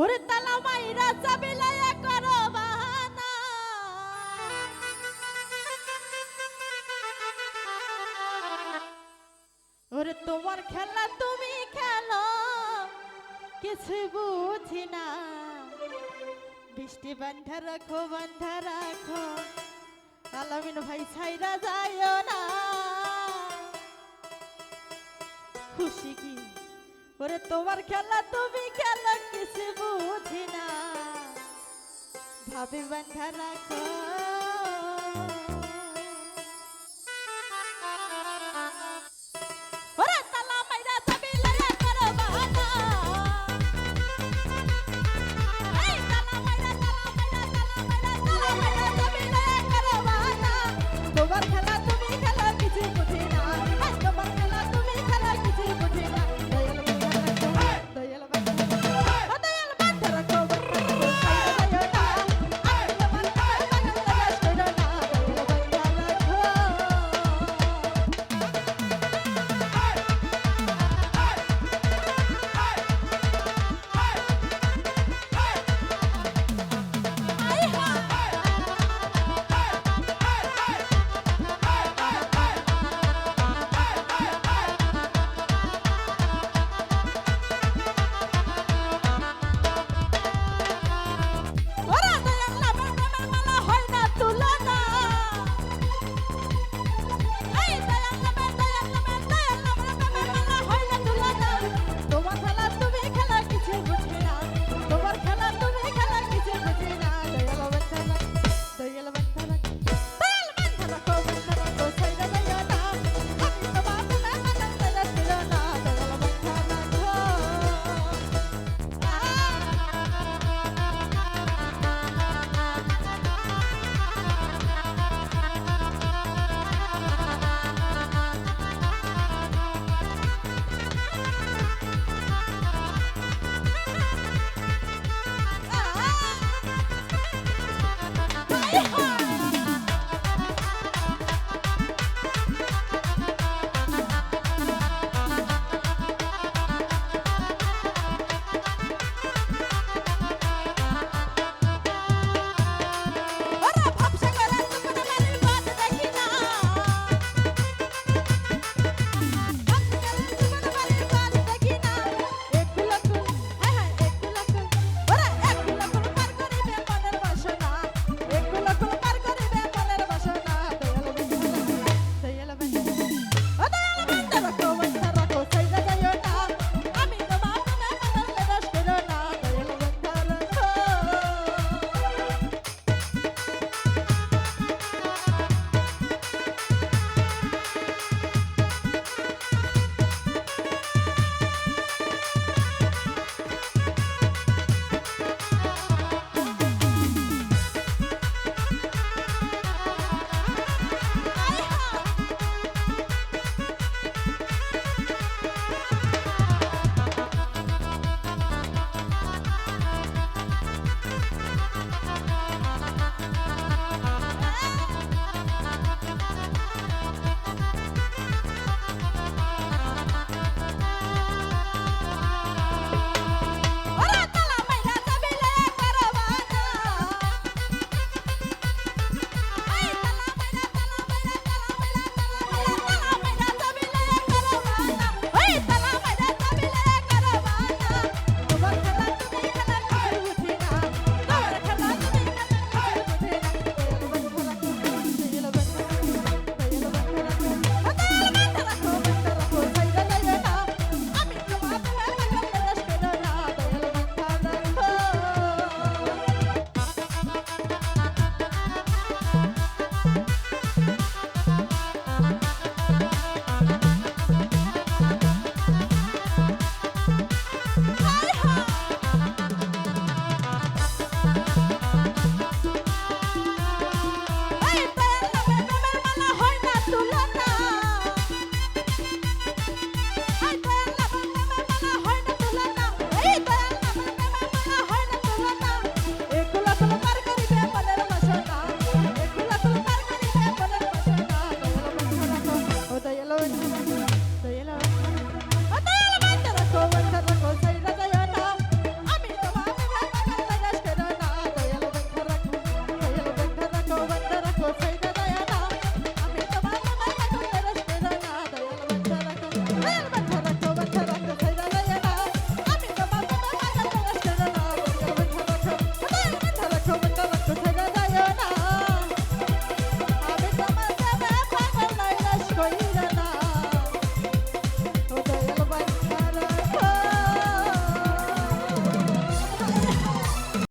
ওরে তালা মাইরা যাবে লায়া করো বাহানা। ওরে তোমার খেলা তুমি খেলো, কিছু বুঝি না। বৃষ্টি বান্ধা রাখো বান্ধা রাখো, আলামিন ভাই ছাইরা যায়ও না। খুশি কি? ওরে তোমার খেলা তুমি খেলা কিছু বুঝি না। ভাবি বান্ধা রাখো।